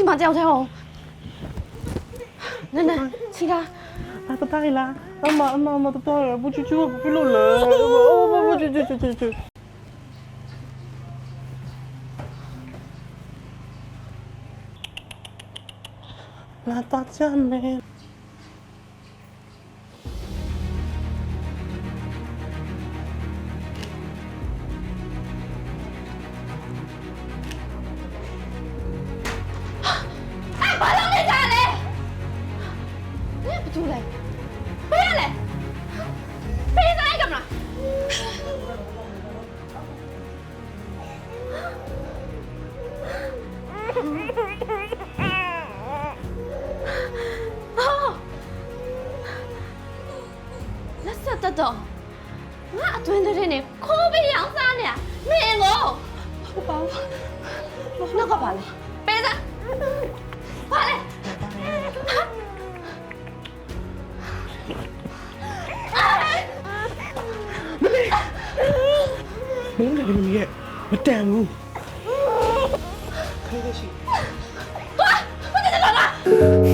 干嘛叫他哦？奶奶，是他。他都答应了，那嘛那嘛都答应，不去去，不去了，不不不，去去去去去。那大家没？ တော်တော်ငါအတွင်းတဲ့နဲ့ခိုးပြီးရောင်းစားနေတာမင်းကိုဟုတ်ပါဘူးနောက်ကပါလေပေးစားပါလေမင်းလည်းမင်းရဲ့မတန်ဘူးခလေးရှိဟာမတန်တော့လား